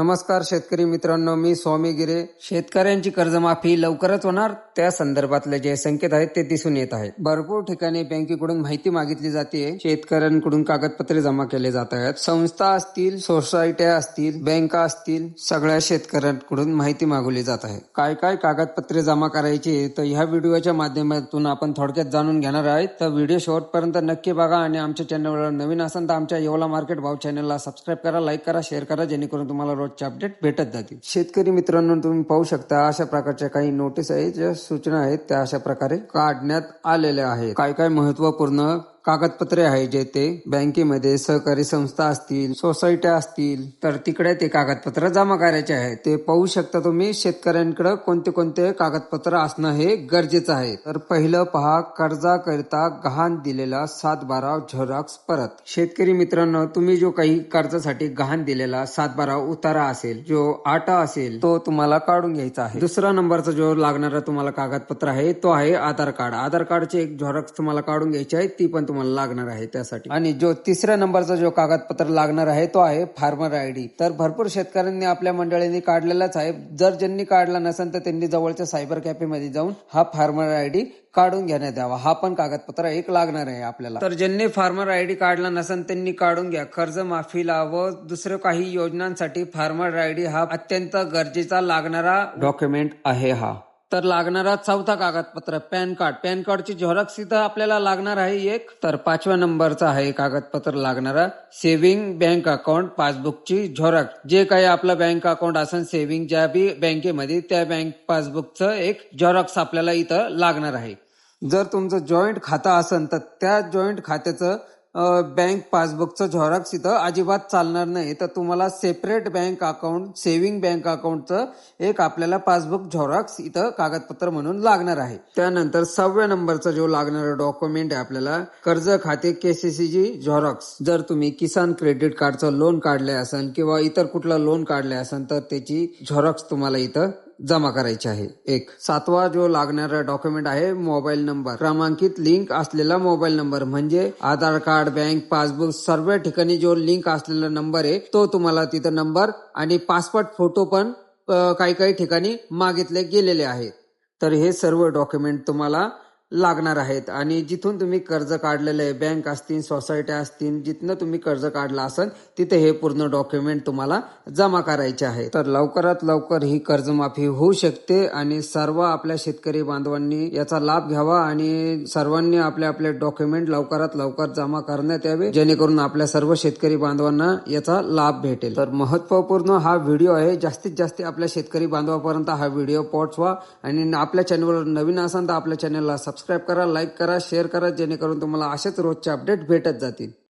नमस्कार शेतकरी मित्रांनो मी स्वामी गिरे. शेतकऱ्यांची कर्जमाफी लवकरच होणार त्या संदर्भातले जे संकेत आहेत ते दिसून येत आहेत. भरपूर ठिकाणी बँकेकडून माहिती मागितली जाते शेतकऱ्यांकडून कागदपत्रे जमा केले जात आहेत. संस्था असतील सोसायट्या असतील बँका असतील सगळ्या शेतकऱ्यांकडून माहिती मागवली जात आहे. काय काय कागदपत्रे जमा करायची तर ह्या व्हिडिओच्या माध्यमातून आपण थोडक्यात जाणून घेणार आहे तर व्हिडिओ शेवटपर्यंत नक्की बघा आणि आमच्या चॅनलवर नवीन असेल तर आमच्या येवला मार्केट भाव चॅनलला सबस्क्राईब करा लाईक करा शेअर करा जेणेकरून तुम्हाला रोजचे अपडेट भेटत जातील. शेतकरी मित्रांनो तुम्ही पाहू शकता अशा प्रकारच्या काही नोटीस आहेत ज्या सूचना आहेत त्या अशा प्रकारे काढण्यात आलेल्या आहेत. काय काय महत्त्वपूर्ण कागदपत्रे आहे जे ते बँकेमध्ये सहकारी संस्था असतील सोसायट्या असतील तर तिकडे ते कागदपत्र जमा करायचे आहे ते पाहू शकता तुम्ही शेतकऱ्यांकडे कोणते कोणते कागदपत्र असणं हे गरजेचं आहे. तर पहिलं पहा कर्जाकरिता गहाण दिलेला सात बारा झेरॉक्स परत. शेतकरी मित्रांनो तुम्ही जो काही कर्जासाठी गहाण दिलेला सात बारा उतारा असेल जो आटा असेल तो तुम्हाला काढून घ्यायचा आहे. दुसरा नंबरचा जो लागणारा तुम्हाला कागदपत्र आहे तो आहे आधार कार्ड. आधार कार्डचे एक झेरॉक्स तुम्हाला काढून घ्यायची आहे ती पण तुम्हाला लागणार आहे त्यासाठी. आणि जो तिसऱ्या नंबरचा जो कागदपत्र लागणार आहे तो आहे फार्मर आयडी तर भरपूर शेतकऱ्यांनी आपल्या मंडळींनी काढलेलाच आहे. जर ज्यांनी काढला नसेल तर त्यांनी जवळच्या सायबर कॅफेमध्ये जाऊन हा फार्मर आयडी काढून घेण्यात यावा. हा पण कागदपत्र एक लागणार आहे आपल्याला. तर ज्यांनी फार्मर आयडी काढला नसेल त्यांनी काढून घ्या. कर्ज माफीला व दुसरं काही योजनांसाठी फार्मर आयडी हा अत्यंत गरजेचा लागणारा डॉक्युमेंट आहे हा. तर लागणारा चौथा कागदपत्र पॅन कार्ड. पॅन कार्डची झेरॉक्स इथं आपल्याला लागणार आहे एक. तर पाचव्या नंबरचा आहे कागदपत्र लागणारा. सेव्हिंग बँक अकाउंट पासबुकची झेरॉक्स जे काही आपलं बँक अकाउंट असेल सेव्हिंग ज्या बी बँकेमध्ये त्या बँक पासबुकचं एक झेरॉक्स आपल्याला इथं लागणार आहे. जर तुमचं जॉईंट खातं असेल तर त्या जॉईंट खात्याचं बँक पासबुकचं झेरॉक्स इथं अजिबात चालणार नाही. तर तुम्हाला separate bank account saving bank अकाउंटचं एक आपल्याला पासबुक झेरॉक्स इथं कागदपत्र म्हणून लागणार आहे. त्यानंतर सहाव्या नंबरचा जो लागणारा डॉक्युमेंट आहे आपल्याला कर्ज खाते केसीसीजी झेरॉक्स. जर तुम्ही किसान क्रेडिट कार्डचं लोन काढले असेल किंवा इतर कुठलं लोन काढले असेल तर त्याची झेरॉक्स तुम्हाला इथं जमा करायचे आहे. एक सातवा जो लागणारा डॉक्युमेंट आहे मोबाईल नंबर क्रमांकित लिंक असलेला मोबाईल नंबर म्हणजे आधार कार्ड बँक पासबुक सर्व ठिकाणी जो लिंक असलेला नंबर आहे तो तुम्हाला तिथं नंबर आणि पासपोर्ट फोटो पण काही काही ठिकाणी मागितले गेलेले आहेत. तर हे सर्व डॉक्युमेंट तुम्हाला लागणार आहेत. आणि जिथून तुम्ही कर्ज काढलेलं आहे बँक असतील सोसायट्या असतील जिथनं तुम्ही कर्ज काढलं असेल तिथे हे पूर्ण डॉक्युमेंट तुम्हाला जमा करायचे आहे तर लवकरात लवकर ही कर्जमाफी होऊ शकते आणि सर्व आपल्या शेतकरी बांधवांनी याचा लाभ घ्यावा आणि सर्वांनी आपले आपले डॉक्युमेंट लवकरात लवकर जमा करण्यात यावे जेणेकरून आपल्या सर्व शेतकरी बांधवांना याचा लाभ भेटेल. तर महत्त्वपूर्ण हा व्हिडिओ आहे. जास्तीत जास्त आपल्या शेतकरी बांधवापर्यंत हा व्हिडिओ पोहोचवा आणि आपल्या चॅनलवर नवीन असाल तर आपल्या चॅनलला सबस्क्राईब करा लाईक करा शेअर करा जेणेकरून तुम्हाला असेच रोजचे अपडेट भेटत जातील.